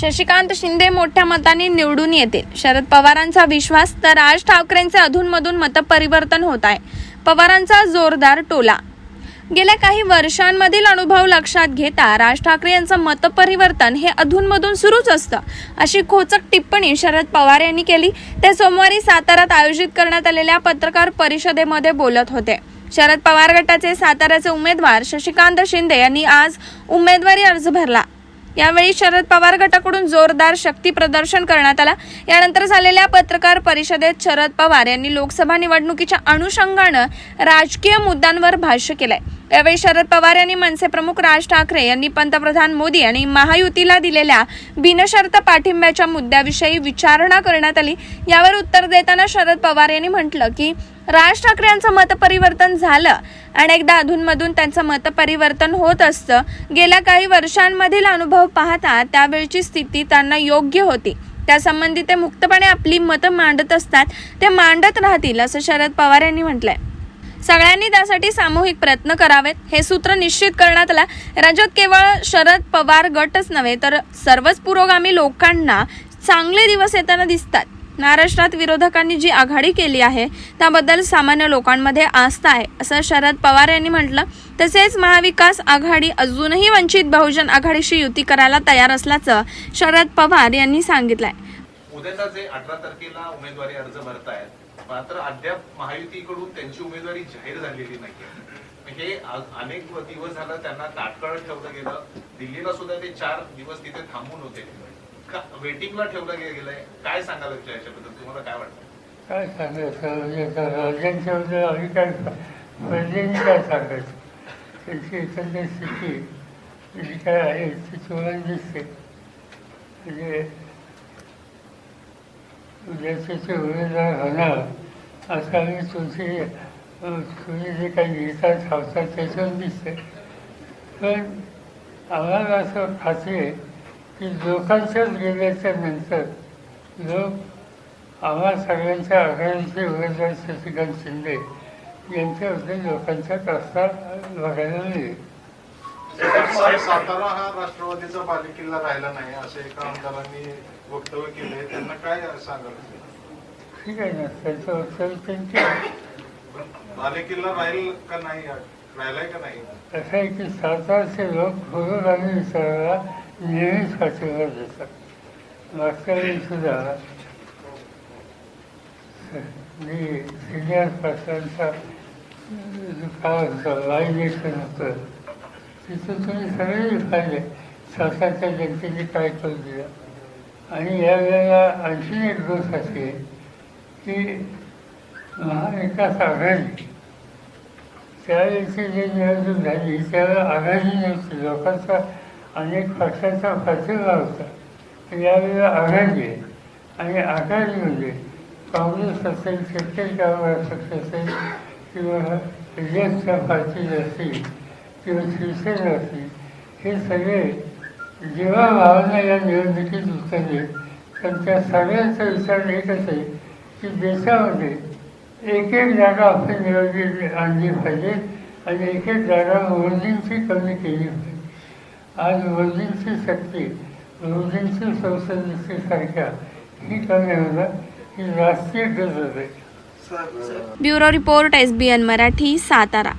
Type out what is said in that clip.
शशिकांत शिंदे मोठ्या मताने निवडून येतील. शरद पवारांचा विश्वास तर राज ठाकरेंचे अधूनमधून मतपरिवर्तन होत आहे. पवारांचा जोरदार टोला. गेल्या काही वर्षांमधील अनुभव लक्षात घेता राज ठाकरे यांचं मतपरिवर्तन हे अधूनमधून सुरूच असतं. अशी खोचक टिप्पणी शरद पवार यांनी केली. ते सोमवारी साताऱ्यात आयोजित करण्यात आलेल्या पत्रकार परिषदेमध्ये बोलत होते. शरद पवार गटाचे साताऱ्याचे उमेदवार शशिकांत शिंदे यांनी आज उमेदवारी अर्ज भरला. यावेळी शरद पवार गटाकडून जोरदार शक्ती प्रदर्शन करण्यात आला. यानंतर झालेल्या पत्रकार परिषदेत शरद पवार यांनी लोकसभा निवडणुकीच्या अनुषंगानं राजकीय मुद्द्यांवर भाष्य केलंय. यावेळी शरद पवार यांनी मनसे प्रमुख राज ठाकरे यांनी पंतप्रधान मोदी आणि महायुतीला दिलेल्या बिनशर्त पाठिंब्याच्या मुद्द्याविषयी विचारणा करण्यात आली. यावर उत्तर देताना शरद पवार यांनी म्हटलं की राज ठाकरे यांचं मतपरिवर्तन झालं. अनेकदा अधूनमधून त्यांचं मतपरिवर्तन होत असतं. गेल्या काही वर्षांमधील अनुभव पाहता त्यावेळची स्थिती त्यांना योग्य होती. त्यासंबंधी ते मुक्तपणे आपली मतं मांडत असतात. ते मांडत राहतील असं शरद पवार यांनी म्हटलंय. सगळ्यांनी त्यासाठी सामूहिक प्रयत्न करावेत. हे सूत्र निश्चित करण्यात आलं. राज्यात केवळ शरद पवार गटच नव्हे तर सर्वच पुरोगामी लोकांना चांगले दिवस येताना दिसतात. महाराष्ट्रात विरोधकांनी जी आघाडी केली आहे त्याबद्दल सामान्य लोकांमध्ये आस्था आहे असं शरद पवार यांनी म्हटलं. तसेच महाविकास आघाडी अजूनही वंचित बहुजन आघाडीशी युती करायला तयार असल्याचं शरद पवार यांनी सांगितलं आहे उद्याचा जे अठरा तारखेला उमेदवारी अर्ज भरतायत. मात्र अद्याप महायुतीकडून त्यांची उमेदवारी जाहीर झालेली नाही हे अनेक दिवस झालं त्यांना ताटकळ ठेवलं गेलं. दिल्लीला सुद्धा ते चार दिवस तिथे थांबून होते. का- वेटिंगला ठेवलं गेलंय. काय सांगाल याच्याबद्दल? तुम्हाला काय वाटतं? काय सांगायचं? म्हणजे आम्ही काय प्रजेने काय सांगायचं? त्यांची एकंदर स्थिती जी काय आहे ती तुम्हाला दिसते म्हणजे उद्याचे उमेदवार होणार असं आम्ही तुमची तुम्ही जे काही लिहिता सांगतात त्याच्यावर दिसते. पण आम्हाला असं खात्री आहे की लोकांच्याच गेल्याच्यानंतर लोक आम्हा सगळ्यांच्या आघाडीचे उमेदवार शशिकांत शिंदे यांच्याबद्दल लोकांचा आस्था बघायला मिळेल सातारा हा राष्ट्रवादीचा बालेकिल्ला राहिला नाही असे एका आमदारांनी वक्तव्य केले. त्यांना काय सांगाल? ठीक आहे ना त्यांचं उत्तर त्यांचे बालेकिल्ला राहील का नाही? राहिलाय का नाही? असं आहे की सातारचे लोक पुरोगामी विचाराला नेहमीच पाठिंबा देतात. मागच्या वेळी सुद्धा मी सिनियर पाटलांचा काळ होता. लायनेशन होतं तिथं तुम्ही सगळे पाहिले सातारच्या जनतेने काय करू दिलं. आणि यावेळेला आणखी एक गोष्ट अशी आहे की महाविकास आघाडी त्यावेळेची जी निवडणूक झाली त्यावेळेला आघाडी नव्हती लोकांचा अनेक पक्षांचा पाठिंबा होता. यावेळेला आघाडी आहे. आणि आघाडीमध्ये म्हणजे काँग्रेस असेल शेतकरी कामगार पक्ष असेल किंवा जनता पार्टी असतील किंवा शिवसेना असतील हे सगळे जेव्हा भावना या निवडणुकीत उतरले तर त्या सगळ्यांचा विचार एकच आहे की देशामध्ये एक एक जागा आपण निवडली आणली पाहिजे आणि एक एक जागा मोदींची कमी केली पाहिजे. आज मोदींची शक्ती मोदींची संसदेसारख्या ही कमी होणं ही राष्ट्रीय गरज आहे. Bureau report S B N Marathi Satara.